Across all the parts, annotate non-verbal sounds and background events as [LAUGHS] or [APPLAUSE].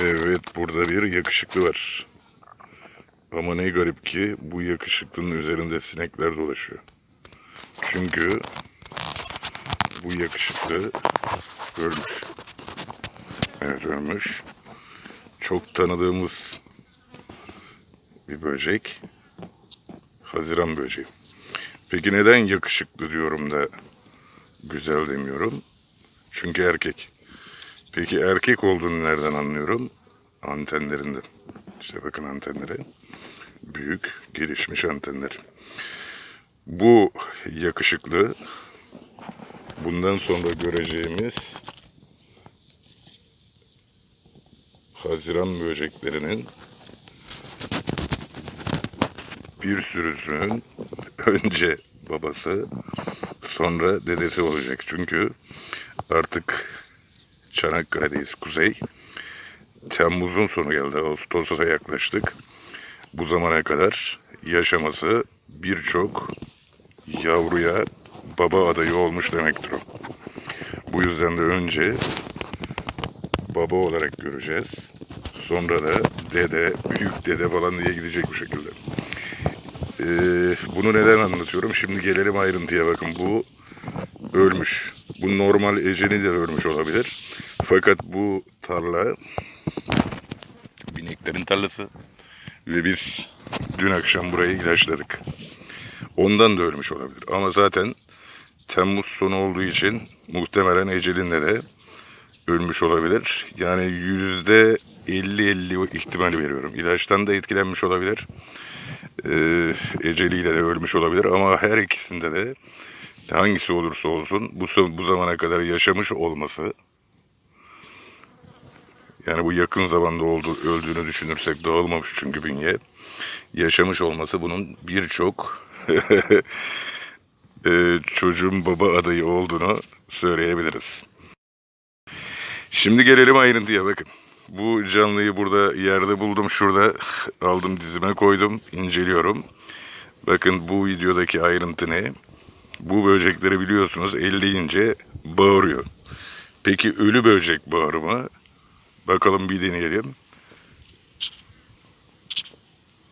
Evet burada bir yakışıklı var. Ama ne garip ki bu yakışıklının üzerinde sinekler dolaşıyor. Çünkü bu yakışıklı ölmüş. Evet ölmüş. Çok tanıdığımız bir böcek. Haziran böceği. Peki neden yakışıklı diyorum da güzel demiyorum? Çünkü erkek. Peki erkek olduğunu nereden anlıyorum? Antenlerinden. İşte bakın antenleri. Büyük, gelişmiş antenler. Bu yakışıklı bundan sonra göreceğimiz Haziran böceklerinin bir sürüsünün önce babası sonra dedesi olacak. Çünkü artık Çanakkale'deyiz kuzey. Temmuz'un sonu geldi. Ağustos'a yaklaştık. Bu zamana kadar yaşaması birçok yavruya baba adayı olmuş demektir o. Bu yüzden de önce baba olarak göreceğiz. Sonra da dede, büyük dede falan diye gidecek bu şekilde. Ee, bunu neden anlatıyorum? Şimdi gelelim ayrıntıya bakın. Bu ölmüş. Bu normal eceli de ölmüş olabilir. Fakat bu tarla bineklerin tarlası ve biz dün akşam burayı ilaçladık. Ondan da ölmüş olabilir. Ama zaten Temmuz sonu olduğu için muhtemelen ecelinle de ölmüş olabilir. Yani yüzde 50-50 ihtimal veriyorum. İlaçtan da etkilenmiş olabilir. Ee, eceliyle de ölmüş olabilir. Ama her ikisinde de hangisi olursa olsun bu, bu zamana kadar yaşamış olması yani bu yakın zamanda oldu, öldüğünü düşünürsek dağılmamış çünkü bünye. Yaşamış olması bunun birçok [LAUGHS] e, çocuğun baba adayı olduğunu söyleyebiliriz. Şimdi gelelim ayrıntıya bakın. Bu canlıyı burada yerde buldum. Şurada aldım dizime koydum. inceliyorum. Bakın bu videodaki ayrıntı ne? Bu böcekleri biliyorsunuz elleyince bağırıyor. Peki ölü böcek bağırı mı? Bakalım bir deneyelim.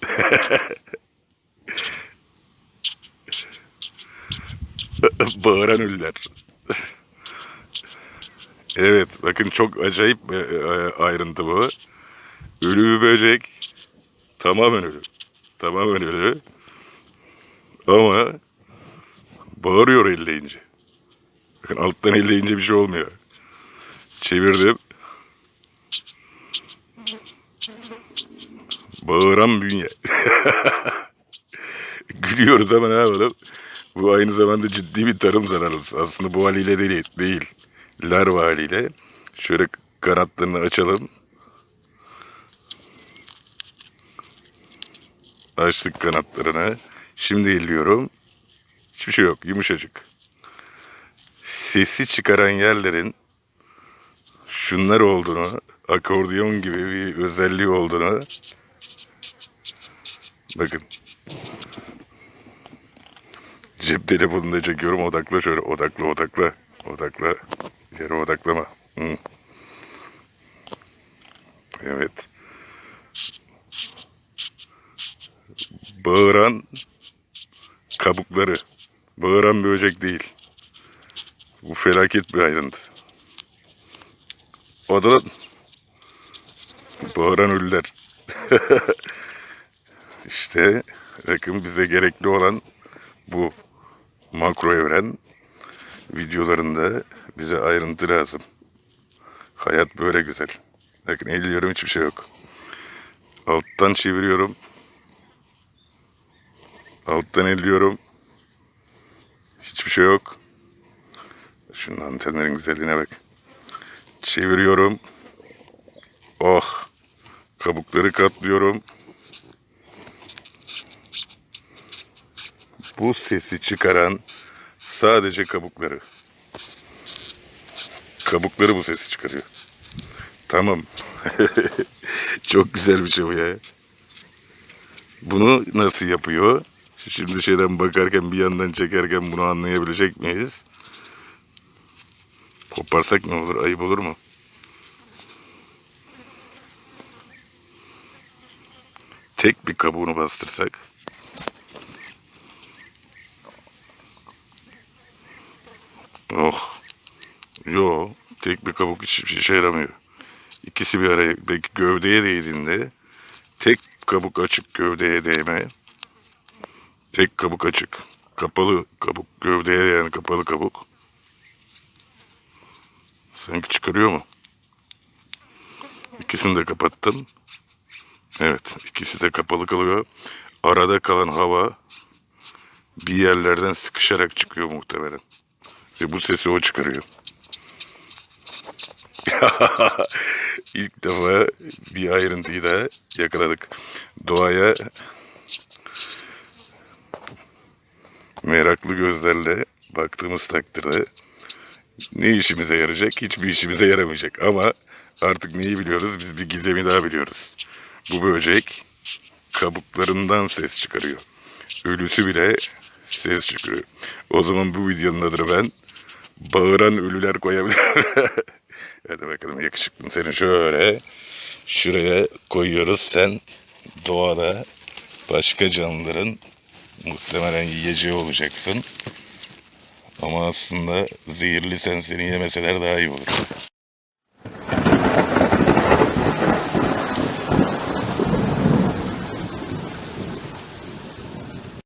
[LAUGHS] Bağıran ölüler. evet bakın çok acayip bir e, ayrıntı bu. Ölü bir böcek. Tamamen ölü. Tamamen ölü. Ama bağırıyor elleyince. Bakın alttan elleyince bir şey olmuyor. Çevirdim. Bağıran bünye. [LAUGHS] Gülüyoruz ama ne yapalım? Bu aynı zamanda ciddi bir tarım zararı. Aslında bu haliyle değil. değil. Larva haliyle. Şöyle kanatlarını açalım. Açtık kanatlarını. Şimdi elliyorum. Hiçbir şey yok. Yumuşacık. Sesi çıkaran yerlerin şunlar olduğunu, akordeon gibi bir özelliği olduğunu bakın. Cep telefonunda çekiyorum odakla şöyle odakla odakla odakla yere odaklama. Hı. Evet. Bağıran kabukları. Bağıran böcek değil. Bu felaket bir ayrıntı. O da bağıran ölüler. [LAUGHS] işte bakın bize gerekli olan bu makro evren videolarında bize ayrıntı lazım. Hayat böyle güzel. Bakın elliyorum hiçbir şey yok. Alttan çeviriyorum. Alttan elliyorum. Hiçbir şey yok. Şunun antenlerin güzelliğine bak. Çeviriyorum. Oh. Kabukları katlıyorum. Bu sesi çıkaran sadece kabukları. Kabukları bu sesi çıkarıyor. Tamam. [LAUGHS] Çok güzel bir şey bu ya. Bunu nasıl yapıyor? Şimdi şeyden bakarken bir yandan çekerken bunu anlayabilecek miyiz? Koparsak ne olur? Ayıp olur mu? tek bir kabuğunu bastırsak. Oh. Yo, tek bir kabuk hiç hiçbir işe yaramıyor. İkisi bir araya belki gövdeye değdiğinde tek kabuk açık gövdeye değme. Tek kabuk açık. Kapalı kabuk gövdeye yani kapalı kabuk. Sanki çıkarıyor mu? İkisini de kapattım. Evet, ikisi de kapalı kalıyor. Arada kalan hava bir yerlerden sıkışarak çıkıyor muhtemelen. Ve bu sesi o çıkarıyor. [LAUGHS] İlk defa bir ayrıntıyı da yakaladık. Doğaya meraklı gözlerle baktığımız takdirde ne işimize yarayacak? Hiçbir işimize yaramayacak. Ama artık neyi biliyoruz? Biz bir gizemi daha biliyoruz. Bu böcek kabuklarından ses çıkarıyor. Ölüsü bile ses çıkarıyor. O zaman bu videonun adını ben bağıran ölüler koyabilirim. [LAUGHS] Hadi bakalım yakışıklım seni şöyle şuraya koyuyoruz. Sen doğada başka canlıların muhtemelen yiyeceği olacaksın. Ama aslında zehirli sen seni yemeseler daha iyi olur.